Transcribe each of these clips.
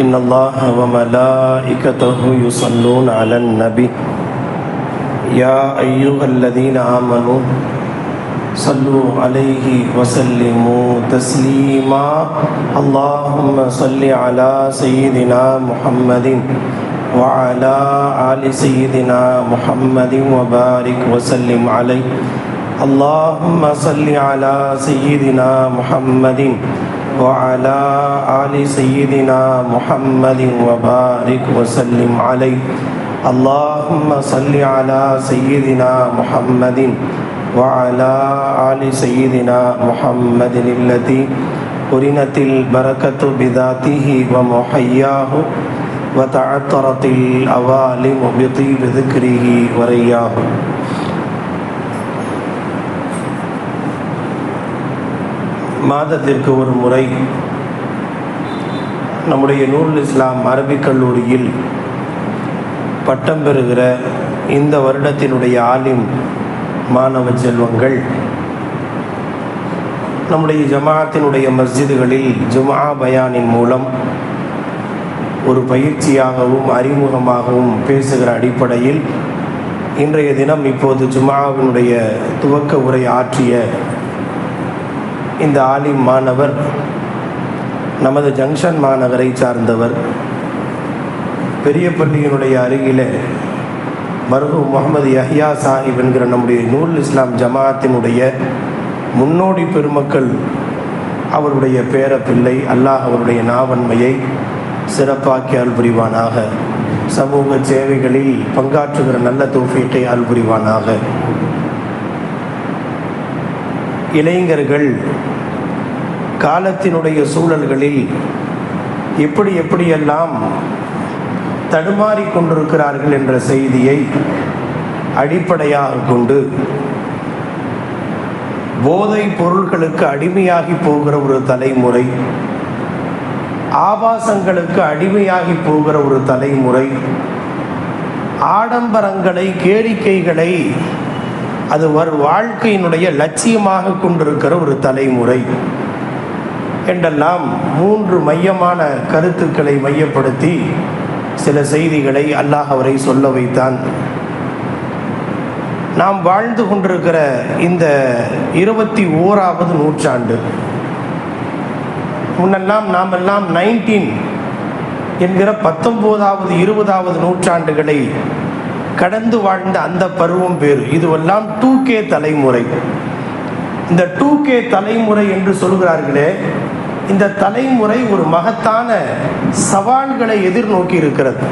ان اللہ وملائکته یصلون علی النبی یا ایوہ الذین آمنوا صلو علیہ وسلموا تسلیما اللہم صلی علی سیدنا محمد وعلى آل سیدنا محمد وبارک وسلم علیہ اللہم صلی علی سیدنا محمد وعلى وعلى آل سيدنا محمد وبارك وسلم عليه. اللهم صل على سيدنا محمد وعلى آل سيدنا محمد التي قرنت البركة بذاته ومحياه وتعطرت الأوالم بطيب ذكره ورياه. மாதத்திற்கு ஒரு முறை நம்முடைய நூல் இஸ்லாம் அரபிக் கல்லூரியில் பட்டம் பெறுகிற இந்த வருடத்தினுடைய ஆலிம் மாணவ செல்வங்கள் நம்முடைய ஜமாத்தினுடைய மஸ்ஜிதுகளில் ஜுமா பயானின் மூலம் ஒரு பயிற்சியாகவும் அறிமுகமாகவும் பேசுகிற அடிப்படையில் இன்றைய தினம் இப்போது ஜுமாவினுடைய துவக்க உரை ஆற்றிய இந்த ஆலிம் மாணவர் நமது ஜங்ஷன் மாநகரை சார்ந்தவர் பெரியப்பள்ளியினுடைய அருகிலே மருகு முகமது யஹ்யா சாஹிப் என்கிற நம்முடைய நூல் இஸ்லாம் ஜமாத்தினுடைய முன்னோடி பெருமக்கள் அவருடைய பேர பிள்ளை அல்லாஹ் அவருடைய நாவன்மையை சிறப்பாக்கி அல்புரிவானாக புரிவானாக. சமூக சேவைகளில் பங்காற்றுகிற நல்ல தோஃபீட்டை அல்புரிவானாக புரிவானாக. இளைஞர்கள் காலத்தினுடைய சூழல்களில் எப்படி எப்படியெல்லாம் தடுமாறி கொண்டிருக்கிறார்கள் என்ற செய்தியை அடிப்படையாக கொண்டு போதை பொருள்களுக்கு அடிமையாகி போகிற ஒரு தலைமுறை ஆபாசங்களுக்கு அடிமையாகி போகிற ஒரு தலைமுறை ஆடம்பரங்களை கேளிக்கைகளை அது ஒரு வாழ்க்கையினுடைய லட்சியமாக கொண்டிருக்கிற ஒரு தலைமுறை. என்றெல்லாம் மூன்று மையமான கருத்துக்களை மையப்படுத்தி சில செய்திகளை அல்லாஹ் அவரை சொல்ல வைத்தான். நாம் வாழ்ந்து கொண்டிருக்கிற இந்த இருபத்தி ஓராவது நூற்றாண்டு. முன்னெல்லாம் நாம் எல்லாம் நைன்டீன் என்கிற பத்தொன்பதாவது இருபதாவது நூற்றாண்டுகளை கடந்து வாழ்ந்த அந்த பருவம் பேர் இதுவெல்லாம் டூ கே தலைமுறை. இந்த டூ கே தலைமுறை என்று சொல்கிறார்களே இந்த தலைமுறை ஒரு மகத்தான சவால்களை எதிர்நோக்கி இருக்கிறது.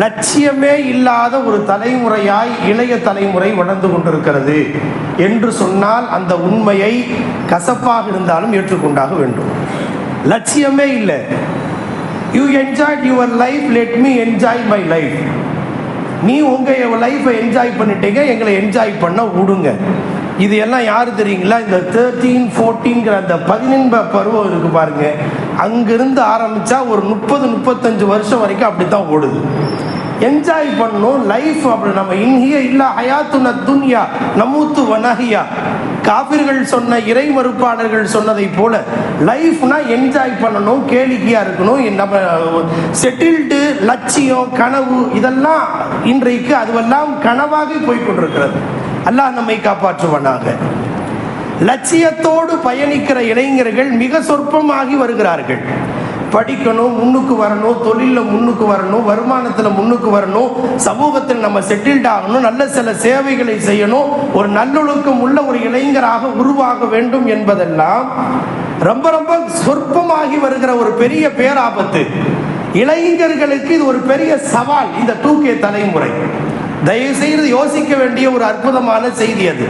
லட்சியமே இல்லாத ஒரு தலைமுறையாய் இளைய தலைமுறை வளர்ந்து கொண்டிருக்கிறது என்று சொன்னால் அந்த உண்மையை கசப்பாக இருந்தாலும் ஏற்றுக்கொண்டாக வேண்டும். லட்சியமே இல்லை. You enjoy your life let me enjoy my life நீ உங்கள் லைஃப்பை என்ஜாய் பண்ணிட்டீங்க எங்களை என்ஜாய் பண்ண விடுங்க. இது எல்லாம் யார் தெரியுங்களா? இந்த தேர்ட்டீன் ஃபோர்டீன்கிற அந்த பதினெண்ப பருவம் இருக்குது பாருங்க. அங்கிருந்து ஆரம்பித்தா ஒரு முப்பது முப்பத்தஞ்சு வருஷம் வரைக்கும் அப்படி தான் ஓடுது. என்ஜாய் பண்ணணும். லைஃப் அப்படி நம்ம இன்ஹிய இல்லை ஹயாத்துன துன்யா நமூத்து வனஹியா காபிர்கள் சொன்ன இறை மறுப்பாளர்கள் சொன்னதை போல லைஃப்னா என்ஜாய் பண்ணணும் கேளிக்கையா இருக்கணும் நம்ம செட்டில்டு லட்சியம் கனவு இதெல்லாம் இன்றைக்கு அதுவெல்லாம் கனவாக போய்கொண்டிருக்கிறது அல்லாஹ் நம்மை காப்பாற்றுவனாக. லட்சியத்தோடு பயணிக்கிற இளைஞர்கள் மிக சொற்பமாகி வருகிறார்கள். படிக்கணும் முன்னுக்கு வரணும் தொழிலில் முன்னுக்கு வரணும் வருமானத்தில் முன்னுக்கு வரணும் சமூகத்தில் நம்ம செட்டில்ட் ஆகணும் நல்ல சில சேவைகளை செய்யணும் ஒரு நல்லொழுக்கம் உள்ள ஒரு இளைஞராக உருவாக வேண்டும் என்பதெல்லாம் ரொம்ப ரொம்ப சொற்பமாகி வருகிற ஒரு பெரிய பேராபத்து. இளைஞர்களுக்கு இது ஒரு பெரிய சவால் இந்த தூக்கிய தலைமுறை. தயவு செய்து யோசிக்க வேண்டிய ஒரு அற்புதமான செய்தி அது.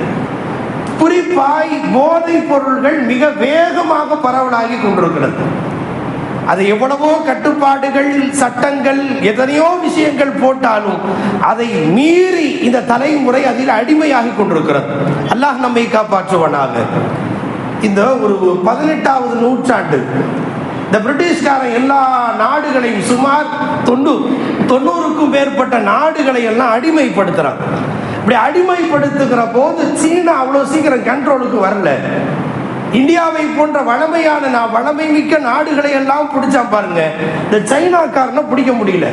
குறிப்பாய் போதைப் பொருள்கள் மிக வேகமாக பரவலாகி கொண்டிருக்கிறது. அது எவ்வளவோ கட்டுப்பாடுகள் சட்டங்கள் எத்தனையோ விஷயங்கள் போட்டாலும் அதை மீறி இந்த தலைமுறை அதில் அடிமையாகி கொண்டிருக்கிறது. அல்லாஹ் நம்மை காப்பாற்றுவனாக. இந்த ஒரு பதினெட்டாவது நூற்றாண்டு இந்த பிரிட்டிஷ்காரன் எல்லா நாடுகளையும் சுமார் தொண்ணூறு தொண்ணூறுக்கும் மேற்பட்ட நாடுகளை எல்லாம் அடிமைப்படுத்துறான். இப்படி அடிமைப்படுத்துகிற போது சீனா அவ்வளோ சீக்கிரம் கண்ட்ரோலுக்கு வரல. இந்தியாவை போன்ற வளமையான நான் வளமை மிக்க நாடுகளை எல்லாம் பிடிச்சா பாருங்க. இந்த சைனாக்காரனை பிடிக்க முடியல.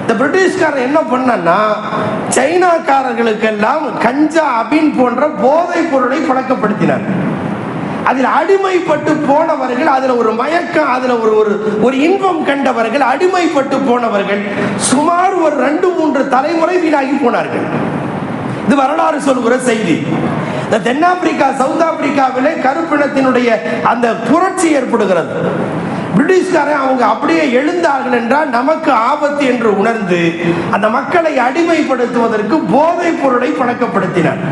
இந்த பிரிட்டிஷ்காரன் என்ன பண்ணன்னா சைனாக்காரர்களுக்கெல்லாம் கஞ்சா அபின் போன்ற போதைப் பொருளை பழக்கப்படுத்தினார். அதில் அடிமைப்பட்டு போனவர்கள் அதுல ஒரு மயக்கம் அதுல ஒரு ஒரு ஒரு இன்பம் கண்டவர்கள் அடிமைப்பட்டு போனவர்கள் சுமார் ஒரு ரெண்டு மூன்று தலைமுறை வீணாகி போனார்கள். இது வரலாறு சொல்கிற செய்தி. இந்த தென்னாப்பிரிக்கா சவுத் ஆப்பிரிக்காவிலே கருப்பினத்தினுடைய அந்த புரட்சி ஏற்படுகிறது. பிரிட்டிஷ்காரன் அவங்க அப்படியே எழுந்தார்கள் என்றால் நமக்கு ஆபத்து என்று உணர்ந்து அந்த மக்களை அடிமைப்படுத்துவதற்கு போதைப் பொருளை பழக்கப்படுத்தினார்.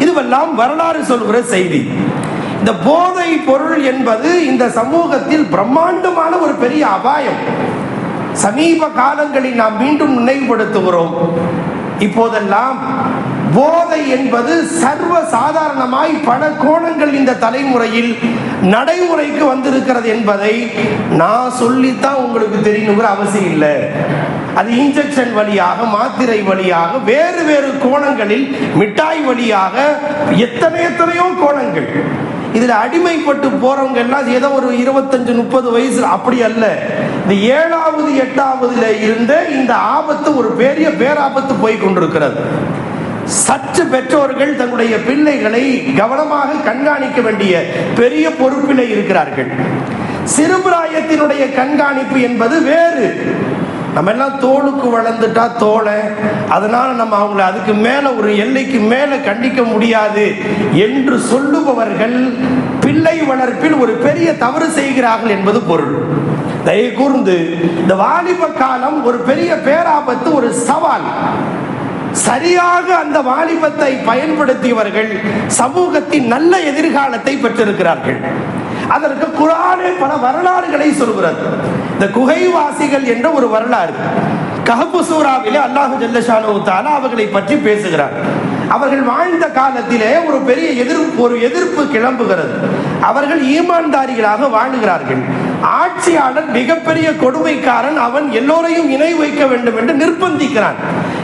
இதுவெல்லாம் வரலாறு சொல்கிற செய்தி. இந்த போதை பொருள் என்பது இந்த சமூகத்தில் பிரம்மாண்டமான ஒரு பெரிய அபாயம். சமீப காலங்களில் நாம் மீண்டும் நினைவுபடுத்துகிறோம். இப்போதெல்லாம் போதை என்பது சர்வ சாதாரணமாய் பல கோணங்கள் இந்த தலைமுறையில் நடைமுறைக்கு வந்திருக்கிறது என்பதை நான் சொல்லித்தான் உங்களுக்கு தெரியணுங்கிற அவசியம் இல்லை. அது இன்ஜெக்ஷன் வழியாக மாத்திரை வழியாக வேறு வேறு கோணங்களில் மிட்டாய் வழியாக எத்தனை எத்தனையோ கோணங்கள். இதில் அடிமைப்பட்டு போறவங்க எல்லாம் ஏதோ ஒரு இருபத்தஞ்சு முப்பது வயசு அப்படி அல்ல. இந்த ஏழாவது எட்டாவதுல இருந்து இந்த ஆபத்து ஒரு பெரிய பேராபத்து போய் கொண்டிருக்கிறது. சற்று பெற்றோர்கள் தங்களுடைய பிள்ளைகளை கவனமாக கண்காணிக்க வேண்டிய பெரிய பொறுப்பிலே இருக்கிறார்கள். சிறுபிராயத்தினுடைய கண்காணிப்பு என்பது வேறு. நம்ம எல்லாம் தோளுக்கு வளர்ந்துட்டா தோலை அதனால நம்ம அவங்களை அதுக்கு மேல ஒரு எல்லைக்கு மேல கண்டிக்க முடியாது என்று சொல்லுபவர்கள் பிள்ளை வளர்ப்பில் ஒரு பெரிய தவறு செய்கிறார்கள் என்பது பொருள். தயவு கூர்ந்து இந்த வாலிப காலம் ஒரு பெரிய பேராபத்து ஒரு சவால். சரியாக அந்த வாலிபத்தை பயன்படுத்தியவர்கள் சமூகத்தின் நல்ல எதிர்காலத்தை பெற்றிருக்கிறார்கள். அதற்கு குரானே பல வரலாறுகளை சொல்கிறது. இந்த குகைவாசிகள் என்ற ஒரு வரலாறு. கஹபு சூறாவிலே அல்லாஹு ஜல்லஷானு தாலா அவர்களை பற்றி பேசுகிறார். அவர்கள் வாழ்ந்த காலத்திலே ஒரு பெரிய எதிர்ப்பு ஒரு எதிர்ப்பு கிளம்புகிறது. அவர்கள் ஈமான்தாரிகளாக வாழுகிறார்கள். ஆட்சியாளர் மிகப்பெரிய கொடுமைக்காரன் அவன் எல்லோரையும் இணை வைக்க வேண்டும் என்று நிர்பந்திக்கிறான்.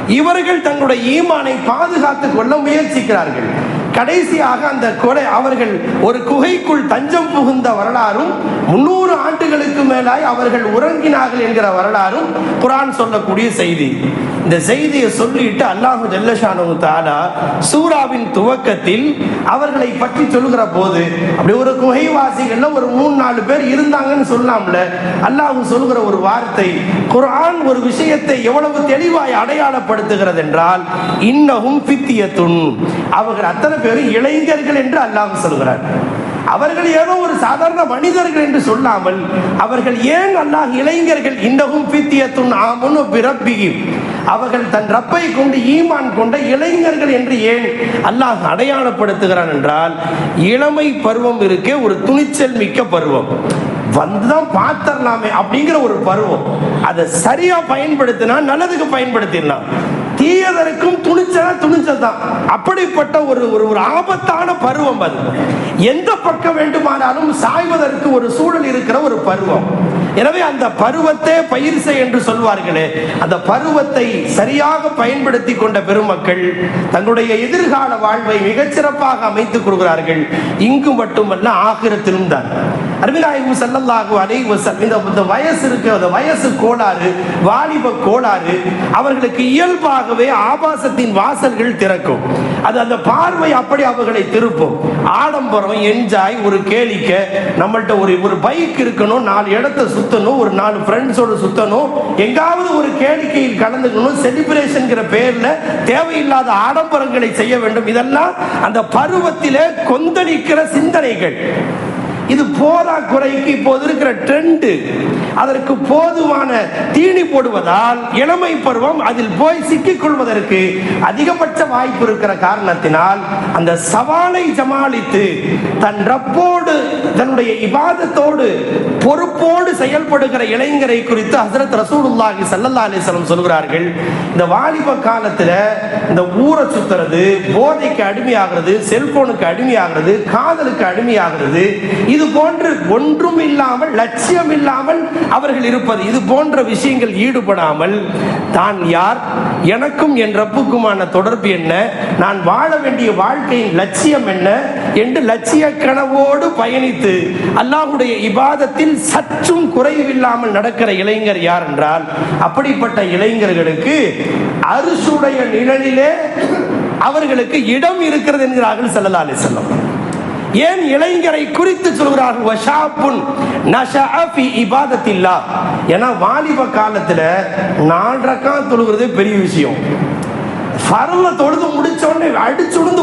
இவர்கள் தங்களுடைய ஈமானை பாதுகாத்துக் கொள்ள முயற்சிக்கிறார்கள். கடைசியாக அந்த கொலை அவர்கள் ஒரு குகைக்குள் தஞ்சம் புகுந்த வரலாறும் முன்னூறு ஆண்டுகளுக்கு மேலாய் அவர்கள் உறங்கினார்கள் என்கிற வரலாறும் குரான் சொல்லக்கூடிய செய்தி. இந்த செய்தியை சொல்லிட்டு அல்லாஹு ஜல்லஷானு தாலா சூராவின் துவக்கத்தில் அவர்களை பற்றி சொல்லுகிற போது அப்படி ஒரு குகைவாசிகள்ல ஒரு மூணு நாலு பேர் இருந்தாங்கன்னு சொல்லலாம்ல அல்லாஹ் சொல்லுகிற ஒரு வார்த்தை குரான் ஒரு விஷயத்தை எவ்வளவு தெளிவாய் அடையாளப்படுத்துகிறது என்றால் இன்னகும் பித்தியத்துன் அவர்கள் அத்தனை பேர் இளைஞர்கள் என்று அல்லாஹ் சொல்கிறார். அவர்கள் ஏதோ ஒரு சாதாரண மனிதர்கள் என்று சொல்லாமல் அவர்கள் ஏன் அல்லாஹ் இளைஞர்கள் இன்னகும் பித்தியத்துன் ஆமுனு பிறப்பியும் அவர்கள் தன் ரப்பை கொண்டு ஈமான் கொண்ட இளைஞர்கள் என்று ஏன் அல்லாஹ் அடையாளப்படுத்துகிறான் என்றால் இளமை பருவம் இருக்கே ஒரு துணிச்சல் மிக்க பருவம். வந்துதான் பார்த்தரலாமே அப்படிங்கிற ஒரு பருவம். அதை சரியா பயன்படுத்தினா நல்லதுக்கு பயன்படுத்திடலாம். தீயதற்கும் துணிச்சல துணிச்சல் தான் அப்படிப்பட்ட ஒரு ஒரு ஒரு ஆபத்தான பருவம் அது. எந்த பக்கம் வேண்டுமானாலும் சாய்வதற்கு ஒரு சூழல் இருக்கிற ஒரு பருவம். எனவே அந்த பருவத்தை பயிர் செய் என்று சொல்வார்களே அந்த பருவத்தை சரியாக பயன்படுத்தி கொண்ட பெருமக்கள் தங்களுடைய எதிர்கால வாழ்வை மிகச்சிறப்பாக அமைத்துக் கொள்கிறார்கள் இங்கு மட்டுமல்ல ஆகிரத்திலும் தான். அருமிநாயகம் செல்லல்லாகு அலைவசம் இந்த இந்த வயசு இருக்கு அந்த வயசு கோளாறு வாலிப கோளாறு அவர்களுக்கு இயல்பாகவே ஆபாசத்தின் வாசல்கள் திறக்கும். அது அந்த பார்வை அப்படி அவர்களை திருப்பும். ஆடம்பரம் என்ஜாய் ஒரு கேளிக்க நம்மள்ட்ட ஒரு ஒரு பைக் இருக்கணும் நாலு இடத்த சுத்தணும் ஒரு நாலு ஃப்ரெண்ட்ஸோட சுத்தணும். எங்காவது ஒரு கேளிக்கையில் கலந்துக்கணும். செலிப்ரேஷன்ங்கிற பேர்ல தேவையில்லாத ஆடம்பரங்களை செய்ய வேண்டும். இதெல்லாம் அந்த பருவத்திலே கொந்தளிக்கிற சிந்தனைகள். இது போதாக்குறைக்கு இப்போது இருக்கிற ட்ரெண்டு அதற்கு போதுமான தீனி போடுவதால் இளமை பருவம் அதில் போய் சிக்கிக் கொள்வதற்கு அதிகபட்ச வாய்ப்பு இருக்கிற காரணத்தினால் அந்த சவாலை சமாளித்து தன் ரப்போடு தன்னுடைய இபாதத்தோடு பொறுப்போடு செயல்படுகிற இளைஞரை குறித்து ஹசரத் ரசூலுல்லாஹி சல்லல்லா அலிஸ்லம் சொல்கிறார்கள். இந்த வாலிப காலத்துல இந்த ஊரை சுத்துறது போதைக்கு அடிமையாகிறது செல்போனுக்கு அடிமையாகிறது காதலுக்கு அடிமையாகிறது இது போன்று ஒன்றும் இல்லாமல் லட்சியம் இல்லாமல் அவர்கள் இருப்பது. இது போன்ற விஷயங்கள் ஈடுபடாமல் தான் யார்? எனக்கும் என் ரப்புக்குமான தொடர்பு என்ன? நான் வாழ வேண்டிய வாழ்க்கையின் லட்சியம் என்ன? என்று லட்சிய கனவோடு பயணித்து அல்லாஹுடைய இபாதத்தில் சற்றும் குறைவில்லாமல் நடக்கிற இளைஞர் யார் என்றால் அப்படிப்பட்ட இளைஞர்களுக்கு அரிசுடைய நிழலிலே அவர்களுக்கு இடம் இருக்கிறது என்கிறார்கள் செல்லலாலே செல்லும் ஏன் இளைஞரை குறித்து சொல்கிறார்கள்? வஷாப்புன் நஷஅ இபாதத்தில்லா ஏன்னா வாலிப காலத்துல நாலு ரக்காத் தொழுகிறது பெரிய விஷயம். ஃபர்ல தொழுது முடிச்ச உடனே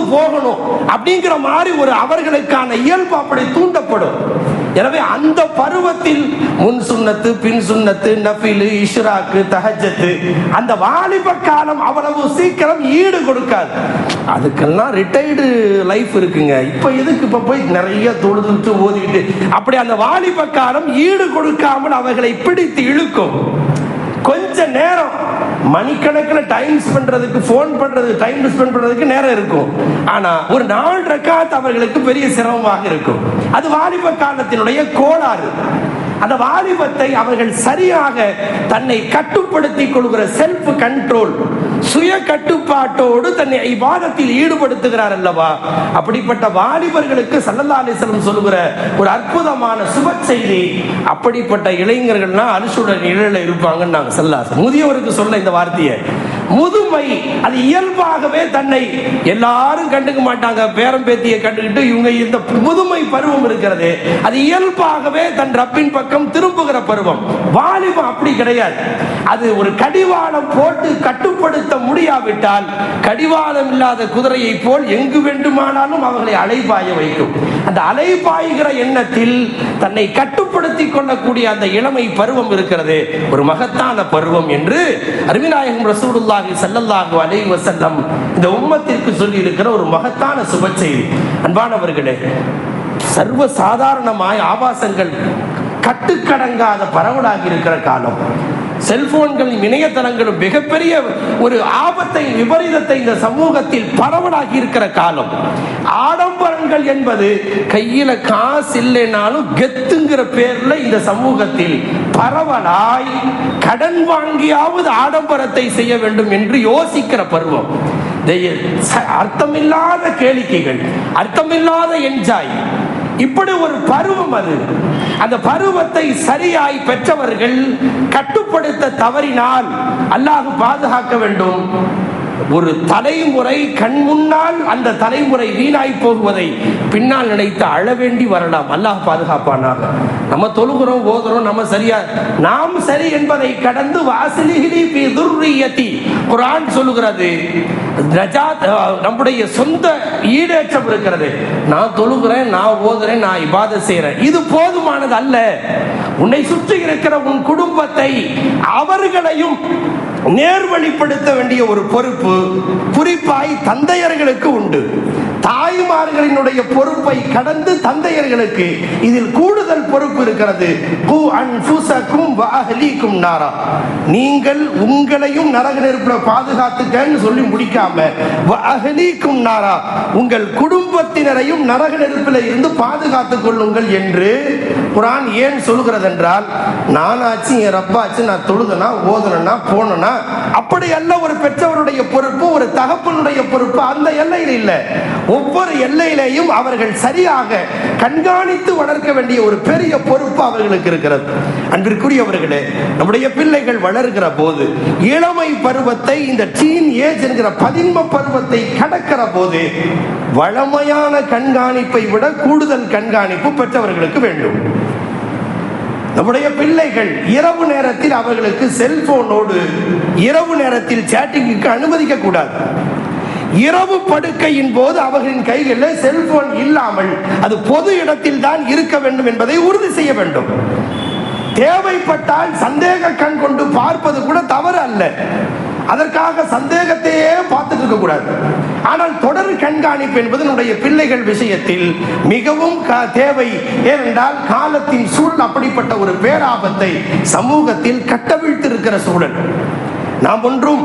போகணும் அப்படிங்கிற மாதிரி ஒரு அவர்களுக்கான இயல்பு அப்படி தூண்டப்படும். எனவே அந்த பருவத்தில் முன் சுன்னத்து பின் சுண்ணத்து நபிலு இஷ்ராக்கு தஹஜத்து அந்த வாலிப காலம் அவ்வளவு சீக்கிரம் ஈடு கொடுக்காது. அதுக்கெல்லாம் ரிட்டையர்டு லைஃப் இருக்குங்க. இப்ப எதுக்கு? இப்ப போய் நிறைய தொழுதுட்டு ஓதிட்டு அப்படி அந்த வாலிப காலம் ஈடு கொடுக்காமல் அவர்களை பிடித்து இழுக்கும். கொஞ்ச நேரம் மணிக்கணக்கில் டைம் பண்றதுக்கு ஃபோன் பண்றதுக்கு டைம் ஸ்பெண்ட் பண்றதுக்கு நேரம் இருக்கும். ஆனா ஒரு நாலு ரக்காத் அவர்களுக்கு பெரிய சிரமமாக இருக்கும். அது வாலிப காலத்தினுடைய கோளாறு. அந்த வாலிபத்தை அவர்கள் சரியாக தன்னை கட்டுப்படுத்திக் கொள்கிற செல்ஃப் கண்ட்ரோல் சுய கட்டுப்பாட்டோடு தன்னை இவாதத்தில் ஈடுபடுத்துகிறார் அல்லவா? அப்படிப்பட்ட வாலிபர்களுக்கு சல்லல்லா அலிஸ்லம் சொல்லுகிற ஒரு அற்புதமான சுப செய்தி அப்படிப்பட்ட இளைஞர்கள்னா அரிசுடன் இழல இருப்பாங்கன்னு நாங்கள் சொல்லாச முதியவருக்கு சொல்ல இந்த வார்த்தையை. முதுமை அது இயல்பாகவே தன்னை எல்லாரும் கண்டுக்க மாட்டாங்க பேரம் பேத்தியை கண்டுக்கிட்டு இவங்க இந்த முதுமை பருவம் இருக்கிறது. அது இயல்பாகவே தன் ரப்பின் பக்கம் திரும்புகிற பருவம். வாலிபம் அப்படி கிடையாது. அது ஒரு கடிவாளம் போட்டு கட்டுப்படுத்த முடியாவிட்டால் கடிவாளம் இல்லாத குதிரையை போல் எங்கு வேண்டுமானாலும் அவர்களை அலைபாய வைக்கும். அந்த அலைபாய்கிற எண்ணத்தில் தன்னை கட்டுப்படுத்திக் கொள்ளக்கூடிய அந்த இளமை பருவம் இருக்கிறது. ஒரு மகத்தான பருவம் என்று அருவிநாயகம் ரசூலுல்லாஹி சல்லல்லாஹு அலைஹி வஸல்லம் இந்த உம்மத்திற்கு சொல்லி இருக்கிற ஒரு மகத்தான சுப செய்தி. அன்பானவர்களே சர்வ சாதாரணமாய் ஆபாசங்கள் கட்டுக்கடங்காத பரவலாகி இருக்கிற காலம். செல்போன்களும் இணையதளங்களும் மிகப்பெரிய ஒரு ஆபத்தை விபரீதத்தை இந்த சமூகத்தில் பரவலாகி இருக்கிற காலம். ஆடம்பரங்கள் என்பது கையில காசு இல்லைனாலும் கெத்துங்கிற பேர்ல இந்த சமூகத்தில் பரவலாய் கடன் வாங்கியாவது ஆடம்பரத்தை செய்ய வேண்டும் என்று யோசிக்கிற பருவம். ச- அர்த்தமில்லாத கேளிக்கைகள் அர்த்தமில்லாத என்ஜாய் இப்படி ஒரு பருவம் அது. அந்த பருவத்தை சரியாய் பெற்றவர்கள் கட்டுப்படுத்த தவறினால் அல்லாஹ் பாதுகாக்க வேண்டும். ஒரு தலைமுறை கண் முன்னால் அந்த தலைமுறை வீணாய் போகுவதை பின்னால் நினைத்து அழ வேண்டி வரலாம். அல்லாஹ் பாதுகாப்பானாக. நம்ம தொழுகிறோம் ஓதுறோம் நம்ம சரியா நாம் சரி என்பதை கடந்து வாசலிகிலி துர்ரியத்தி. குரான் சொல்லுகிறது நம்முடைய சொந்த ஈடேற்றம் இருக்கிறது. நான் தொழுகிறேன் நான் ஓதுறேன் நான் இபாத செய்கிறேன். இது போதுமானது அல்ல. உன்னை சுற்றி இருக்கிற உன் குடும்பத்தை அவர்களையும் நேர்வழிப்படுத்த வேண்டிய ஒரு பொறுப்பு குறிப்பாய் தந்தையர்களுக்கு உண்டு. தாய்மார்களினுடைய பொறுப்பை கடந்து தந்தையர்களுக்கு இதில் கூடுதல் பொறுப்பு இருக்கிறது. கு நாரா. நீங்கள் உங்களையும் நரக நெருப்பில் பாதுகாத்துக்கன்னு சொல்லி முடிக்காம அகலீக்கும் நாரா உங்கள் குடும்பத்தினரையும் நரக நெருப்பில் இருந்து பாதுகாத்துக் கொள்ளுங்கள் என்று குரான் ஏன் சொல்கிறது என்றால் நானாச்சும் என் ரப்பாச்சு நான் தொழுதனா ஓதனா போனனா அப்படி அல்ல ஒரு பெற்றவருடைய பொறுப்பு ஒரு தகப்பனுடைய பொறுப்பு அந்த எல்லையில் இல்லை. ஒவ்வொரு எல்லையிலேயும் அவர்கள் சரியாக கண்காணித்து வளர்க்க வேண்டிய ஒரு பெரிய பொறுப்பு அவர்களுக்கு இருக்கிறது. அன்பிற்குரியவர்களே நம்முடைய பிள்ளைகள் வளர்கிற போது இளமை பருவத்தை இந்த டீன் ஏஜ் என்கிற பதின்ம பருவத்தை கடக்கிற போது வளமையான கண்காணிப்பை விட கூடுதல் கண்காணிப்பு பெற்றவர்களுக்கு வேண்டும். நம்முடைய பிள்ளைகள் இரவு நேரத்தில் அவர்களுக்கு செல்போனோடு இரவு நேரத்தில் சேட்டிங்குக்கு அனுமதிக்க கூடாது இரவு படுக்கையின் போது அவர்களின் கைகளில் செல்போன் இல்லாமல் அது பொது இடத்தில் தான் இருக்க வேண்டும் என்பதை உறுதி செய்ய வேண்டும். தேவைப்பட்டால் சந்தேக கண் கொண்டு பார்ப்பது கூட தவறு அல்ல. அதற்காக சந்தேகத்தையே பார்த்துட்டு இருக்க கூடாது. ஆனால் தொடர் கண்காணிப்பு என்பது நம்முடைய பிள்ளைகள் விஷயத்தில் மிகவும் க- தேவை. ஏனென்றால் காலத்தின் சூழல் அப்படிப்பட்ட ஒரு பேராபத்தை சமூகத்தில் கட்டவிழ்த்து இருக்கிற சூழல். நாம் ஒன்றும்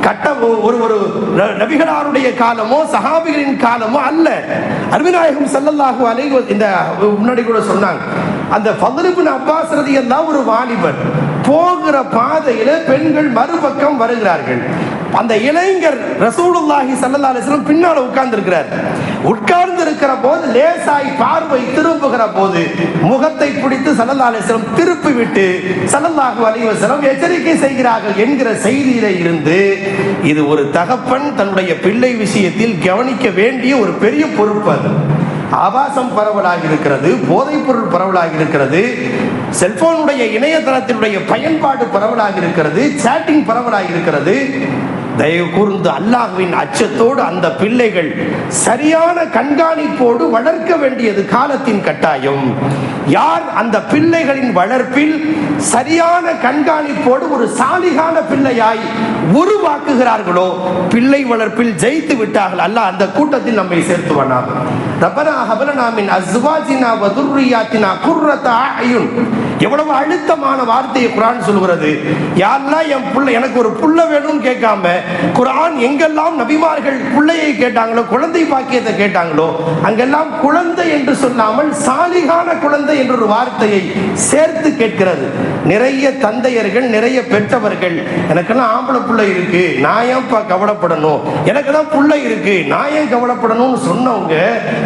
கட்ட ஒரு ஒரு ந- நபிகளாருடைய காலமோ சஹாபிகளின் காலமோ அல்ல. அருவிநாயகம் ஸல்லல்லாஹு அலை இந்த முன்னாடி கூட சொன்னாங்க. அந்த ஃபதுலுபின் அப்பாஸ் தான் ஒரு வாலிபர். போகிற பாதையில பெண்கள் மறுபக்கம் வருகிறார்கள். அந்த இளைஞர் ரசூலுல்லாஹி ஸல்லல்லாஹு அலைஹி வஸல்லம் பின்னால உட்கார்ந்து இருக்கிறார் உட்கார்ந்து இருக்கிற போது லேசாய் பார்வை திரும்புகிற போது முகத்தை பிடித்து ஸல்லல்லாஹு திருப்பி விட்டு ஸல்லல்லாஹு அலைஹி எச்சரிக்கை செய்கிறார்கள் என்கிற செய்தியில இருந்து இது ஒரு தகப்பன் தன்னுடைய பிள்ளை விஷயத்தில் கவனிக்க வேண்டிய ஒரு பெரிய பொறுப்பு அது. ஆபாசம் பரவலாக இருக்கிறது போதைப் பொருள் பரவலாக இருக்கிறது செல்போனுடைய இணையதளத்தினுடைய பயன்பாடு பரவலாக இருக்கிறது சேட்டிங் பரவலாக இருக்கிறது. தயவு கூர்ந்து அல்லாஹ்வின் அச்சத்தோடு அந்த பிள்ளைகள் சரியான கண்காணிப்போடு வளர்க்க வேண்டியது காலத்தின் கட்டாயம். யார் அந்த பிள்ளைகளின் வளர்ப்பில் சரியான கண்காணிப்போடு ஒரு சாலிகான பிள்ளையாய் உருவாக்குகிறார்களோ பிள்ளை வளர்ப்பில் ஜெயித்து விட்டார்கள். அல்லாஹ் அந்த கூட்டத்தில் நம்மை சேர்த்துவனாக. ரப்பனா ஹபலனா மின் அஸ்வாஜினா வதுர்ரியாத்தினா குர்ரத அயுன். எவ்வளவு அழுத்தமான வார்த்தையை குரான் சொல்கிறது யாரெல்லாம் என் புள்ள எனக்கு ஒரு புள்ள வேணும்னு கேட்காம குரான் எங்கெல்லாம் நபிமார்கள் பிள்ளையை கேட்டாங்களோ குழந்தை பாக்கியத்தை கேட்டாங்களோ அங்கெல்லாம் குழந்தை என்று சொல்லாமல் சாலிகான குழந்தை என்ற ஒரு வார்த்தையை சேர்த்து கேட்கிறது. நிறைய தந்தையர்கள் நிறைய பெற்றவர்கள் எனக்கெல்லாம் ஆம்பளை புள்ள இருக்கு. நான் ஏன்ப்பா கவலைப்படணும்? எனக்கு தான் புள்ள இருக்கு. நான் ஏன் கவலைப்படணும்னு சொன்னவங்க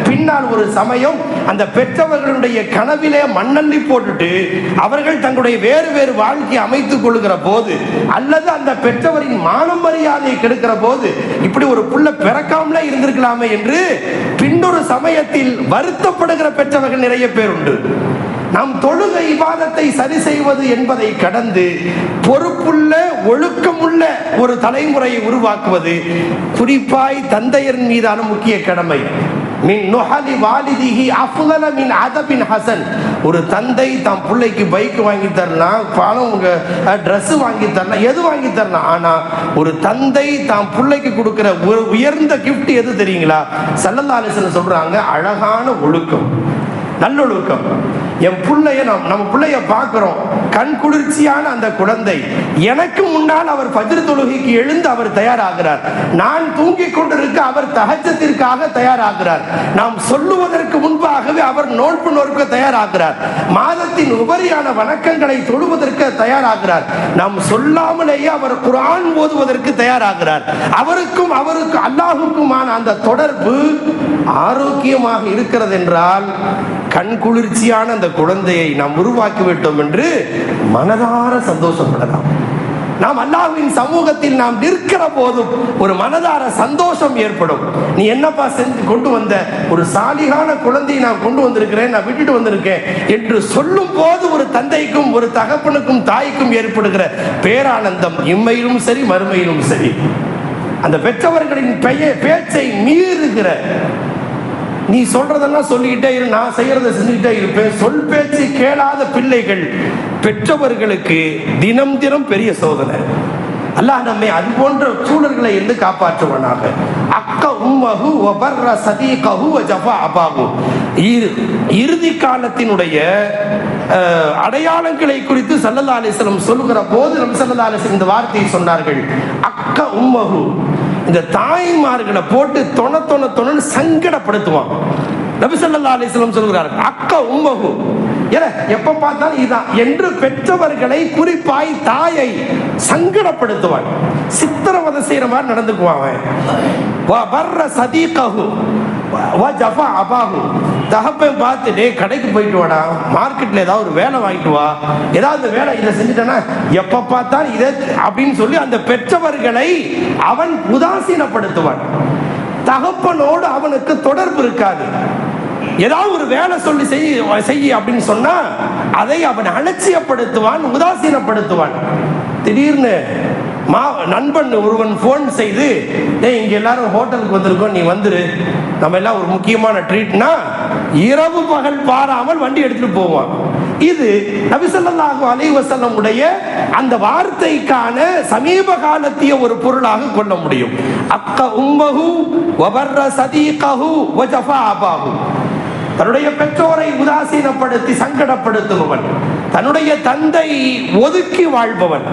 பின்னால் ஒரு சமயம் அந்த பெற்றவர்களுடைய கனவிலே மண்ணள்ளி போட்டுட்டு அவர்கள் தங்களுடைய வேறு வேறு வாழ்க்கை அமைத்துக் கொள்கிற போது அல்லது அந்த பெற்றவரின் மானம் மரியாதையை கெடுக்கிற போது இப்படி ஒரு புள்ள பிறக்காமலே இருந்திருக்கலாமே என்று பின்னொரு சமயத்தில் வருத்தப்படுகிற பெற்றவர்கள் நிறைய பேர் உண்டு. நம் தொழுகை விவாதத்தை சரி செய்வது என்பதை கடந்து பொறுப்புள்ள ஒழுக்கமுள்ள ஒரு தலைமுறையை உருவாக்குவது குறிப்பாய் தந்தையர் மீதான முக்கிய கடமை. அதபின் ஹசன். ஒரு தந்தை தம் பிள்ளைக்கு பைக் வாங்கி தரலாம் பணம் ட்ரெஸ் வாங்கி தரலாம் எது வாங்கி தரலாம் ஆனா ஒரு தந்தை தாம் பிள்ளைக்கு கொடுக்கிற ஒரு உயர்ந்த கிஃப்ட் எது தெரியுங்களா? சல்லல்லா அலிஸ்வலம் சொல்றாங்க அழகான ஒழுக்கம். நல்லொழுக்கம். என் பிள்ளைய நம் நம்ம பிள்ளைய பார்க்குறோம். கண் குளிர்ச்சியான அந்த குழந்தை. எனக்கு முன்னால் அவர் பதிர் தொழுகைக்கு எழுந்து அவர் தயாராகிறார். நான் தூங்கிக் கொண்டிருக்க அவர் தகச்சத்திற்காக தயாராகிறார். நாம் சொல்லுவதற்கு முன்பாகவே அவர் நோன்பு நோக்க தயாராகிறார். மாதத்தின் உபரியான வணக்கங்களை தொழுவதற்கு தயாராகிறார். நாம் சொல்லாமலேயே அவர் குரான் ஓதுவதற்கு தயாராகிறார். அவருக்கும் அவருக்கு அல்லாஹுக்குமான அந்த தொடர்பு ஆரோக்கியமாக இருக்கிறது என்றால் கண் குளிர்ச்சியான அந்த குழந்தையை நாம் உருவாக்கி விட்டோம் என்று மனதார சந்தோஷப்படலாம். நாம் அல்லாஹுவின் சமூகத்தில் நாம் நிற்கிற போதும் ஒரு மனதார சந்தோஷம் ஏற்படும். நீ என்னப்பா செஞ்சு கொண்டு வந்த? ஒரு சாலிகான குழந்தையை நான் கொண்டு வந்திருக்கிறேன் நான் விட்டுட்டு வந்திருக்கேன் என்று சொல்லும் போது ஒரு தந்தைக்கும் ஒரு தகப்பனுக்கும் தாய்க்கும் ஏற்படுகிற பேரானந்தம் இம்மையிலும் சரி மறுமையிலும் சரி. அந்த பெற்றவர்களின் பெயர் பேச்சை மீறுகிற நீ சொல்றதெல்லாம் சொல்லிக்கிட்டே இரு நான் செய்யறத செஞ்சுக்கிட்டே இருப்பேன். சொல் பேச்சு கேளாத பிள்ளைகள் பெற்றவர்களுக்கு தினம் தினம் பெரிய சோதனை. அல்லாஹ் நம்மை அது போன்ற சூழல்களை இருந்து காப்பாற்றுவனாக. அக்க உம்மஹு வபர்ர சதீகஹு வஜஃபா அபாஹு. இரு இறுதி காலத்தினுடைய அடையாளங்களை குறித்து சல்லல்லா அலிஸ்லம் சொல்லுகிற போது நம் சல்லல்லா அலிஸ்லம் இந்த வார்த்தையை சொன்னார்கள். அக்க உம்மஹு இந்த தாய்மார்களை போட்டு தொண தொண தொணன்னு சங்கடப்படுத்துவான். நபி ஸல்லல்லாஹு அலைஹி வஸல்லம் சொல்கிறார்கள் அக்க ஏல எப்ப பார்த்தாலும் இதான் என்று பெற்றவர்களை குறிப்பாய் தாயை சங்கடப்படுத்துவான். சித்திரவதை செய்யற மாதிரி நடந்துக்குவான் அவன். வ பர்ர சதீகஹு. ஜஃபா அபாஹு. தகப்பன் பார்த்து டே கடைக்கு போயிட்டு வாடா. மார்க்கெட்ல ஏதாவது ஒரு வேலை வாங்கிட்டு வா. ஏதாவது வேலை இதை செஞ்சுட்டேன்னா எப்ப பார்த்தாலும் இதை அப்படின்னு சொல்லி அந்த பெற்றவர்களை அவன் உதாசீனப்படுத்துவான். தகப்பனோடு அவனுக்கு தொடர்பு இருக்காது. ஏதாவது ஒரு வேலை சொல்லி செய்ய செய்ய அப்படின்னு சொன்னா அதை அவன் அலட்சியப்படுத்துவான் உதாசீனப்படுத்துவான். திடீர்னு மா நண்பன் ஒருவன் ஃபோன் செய்து டேய் இங்கே எல்லாரும் ஹோட்டலுக்கு வந்திருக்கோம் நீ வந்துரு. நம்ம எல்லாம் ஒரு முக்கியமான ட்ரீட்னா இரவு பகல் பாராமல் வண்டி எடுத்துட்டு போவான் இது நபிசல்லாஹு அலைவசல்லம் உடைய அந்த வார்த்தைக்கான சமீப காலத்திய ஒரு பொருளாக கொள்ள முடியும். அக்க உம்மஹு வபர்ர சதீகஹு வஜஃபா அபாஹு. தன்னுடைய பெற்றோரை உதாசீனப்படுத்தி சங்கடப்படுத்துபவன். தன்னுடைய தந்தை ஒதுக்கி வாழ்பவன்.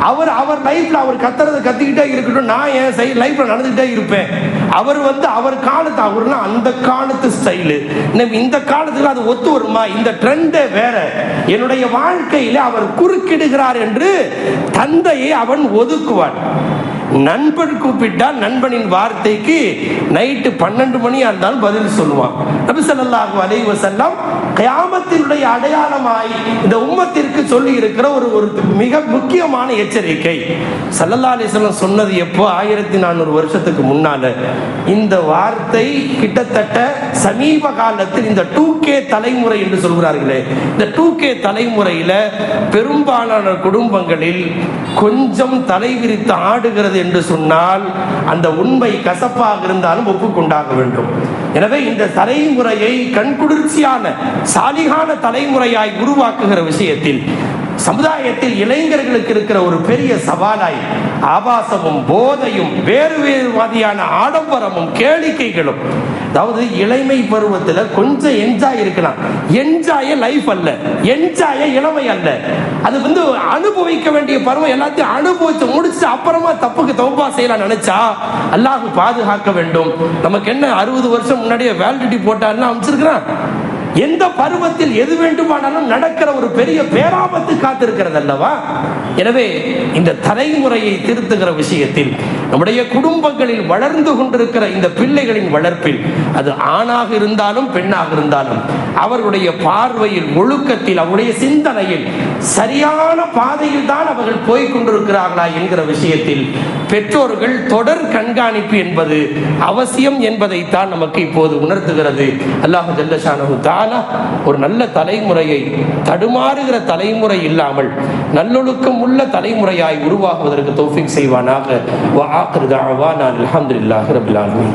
அவர் அவர் லைஃப்ல அவர் கத்துறது கத்திக்கிட்டே இருக்கட்டும். நான் என் சை லைஃப்ல நடந்துகிட்டே இருப்பேன். அவர் வந்து அவர் காலத்து அவர்னா அந்த காலத்து ஸ்டைலு இந்த காலத்துக்கு அது ஒத்து வருமா? இந்த ட்ரெண்டே வேற. என்னுடைய வாழ்க்கையில அவர் குறுக்கிடுகிறார் என்று தந்தையை அவன் ஒதுக்குவான். நண்பன் கூப்பிட்டால் நண்பனின் வார்த்தைக்கு நைட்டு பன்னெண்டு மணியா இருந்தாலும் பதில் சொல்லுவான். நபி சொல்லாஹு அலைவ செல்லாம் கயாமத்தினுடைய அடையாளமாய் இந்த உம்மத்திற்கு சொல்லி இருக்கிற ஒரு ஒரு மிக முக்கியமான எச்சரிக்கை. சல்லல்லா அலைஹி சொன்னது எப்போ? ஆயிரத்தி நானூறு வருஷத்துக்கு முன்னால. இந்த வார்த்தை கிட்டத்தட்ட சமீப காலத்தில் இந்த டூ கே தலைமுறை என்று சொல்கிறார்களே இந்த டூ கே தலைமுறையில பெரும்பாலான குடும்பங்களில் கொஞ்சம் தலைவிரித்து ஆடுகிறது என்று சொன்னால் அந்த உண்மை கசப்பாக இருந்தாலும் ஒப்புக்கொண்டாக வேண்டும். எனவே இந்த தலைமுறையை கண்குளிர்ச்சியான சாலிகான தலைமுறையாய் உருவாக்குகிற விஷயத்தில் சமுதாயத்தில் இளைஞர்களுக்கு இருக்கிற ஒரு பெரிய சவாலாய் ஆபாசமும் போதையும் வேறு வேறு மாதிரியான ஆடம்பரமும் கேளிக்கைகளும் அதாவது இளமை பருவத்தில் கொஞ்சம் என்ஜாய் இருக்கலாம். என்ஜாய லைஃப் அல்ல. என்ஜாய இளமை அல்ல. அது வந்து அனுபவிக்க வேண்டிய பருவம் எல்லாத்தையும் அனுபவித்து முடிச்சு அப்புறமா தப்புக்கு தௌபா செய்யலாம் நினைச்சா அல்லாஹ் பாதுகாக்க வேண்டும். நமக்கு என்ன அறுபது வருஷம் முன்னாடியே வேலிடிட்டி போட்டாலும் அமைச்சிருக்கிறான் எந்த பருவத்தில் எது வேண்டுமானாலும் நடக்கிற ஒரு பெரிய பேராபத்து காத்திருக்கிறது அல்லவா எனவே இந்த தலைமுறையை திருத்துகிற விஷயத்தில் நம்முடைய குடும்பங்களில் வளர்ந்து கொண்டிருக்கிற இந்த பிள்ளைகளின் வளர்ப்பில் அது ஆணாக இருந்தாலும் பெண்ணாக இருந்தாலும் அவர்களுடைய பார்வையில் ஒழுக்கத்தில் அவருடைய சிந்தனையில் சரியான பாதையில் தான் அவர்கள் போய் கொண்டிருக்கிறார்களா என்கிற விஷயத்தில் பெற்றோர்கள் தொடர் கண்காணிப்பு என்பது அவசியம் என்பதைத்தான் நமக்கு இப்போது உணர்த்துகிறது. அல்லாஹு ஜல்லஷானு தானா ஒரு நல்ல தலைமுறையை தடுமாறுகிற தலைமுறை இல்லாமல் நல்லொழுக்கம் உள்ள தலைமுறையாய் உருவாகுவதற்கு தோஃபிக் செய்வானாக. வா ரபுல்லாலுமே